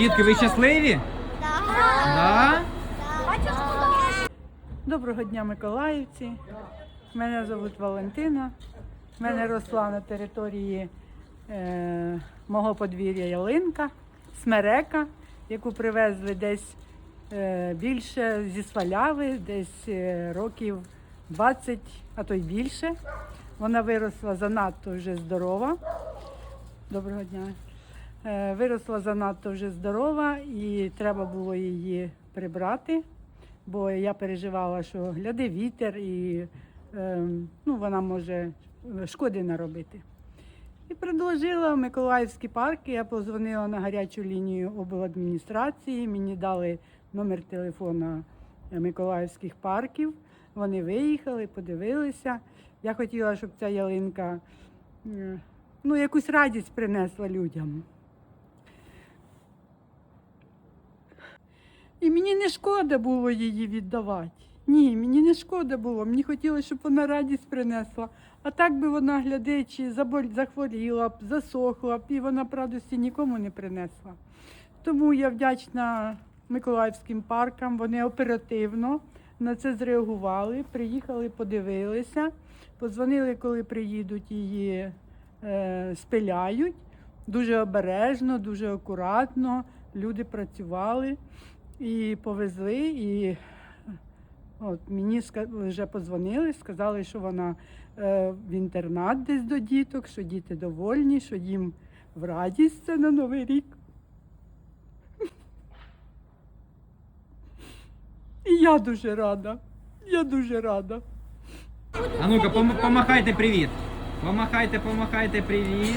Дітки, ви щасливі? Да? Доброго дня, Миколаївці. Мене звуть Валентина. Мене росла на території е, мого подвір'я ялинка, смерека, яку привезли десь е, більше зі сваляви, десь е, років 20, а то й більше. Вона виросла занадто вже здорова. Доброго дня. Е, виросла занадто вже здорова і треба було її прибрати бо я переживала, що гляди вітер і е, ну, вона може шкоди наробити. І предложила в Миколаївські парки. Я позвонила на гарячу лінію обладміністрації, мені дали номер телефона Миколаївських парків. Вони виїхали, подивилися. Я хотіла, щоб ця ялинка е, ну, якусь радість принесла людям. І мені не шкода було її віддавати. Ні, мені не шкода було. Мені хотілося, щоб вона радість принесла. А так би вона, заболь- захворіла б, засохла б, і вона б радості нікому не принесла. Тому я вдячна Миколаївським паркам. Вони оперативно на це зреагували, приїхали, подивилися, подзвонили, коли приїдуть її е, спиляють. Дуже обережно, дуже акуратно. Люди працювали і повезли. І от мені вже подзвонили, сказали, що вона е, в інтернат десь до діток, що діти довольні, що їм в радість це на Новий рік. І я дуже рада. Я дуже рада. А ну-ка, пом- помахайте привіт. Помахайте, помахайте привіт.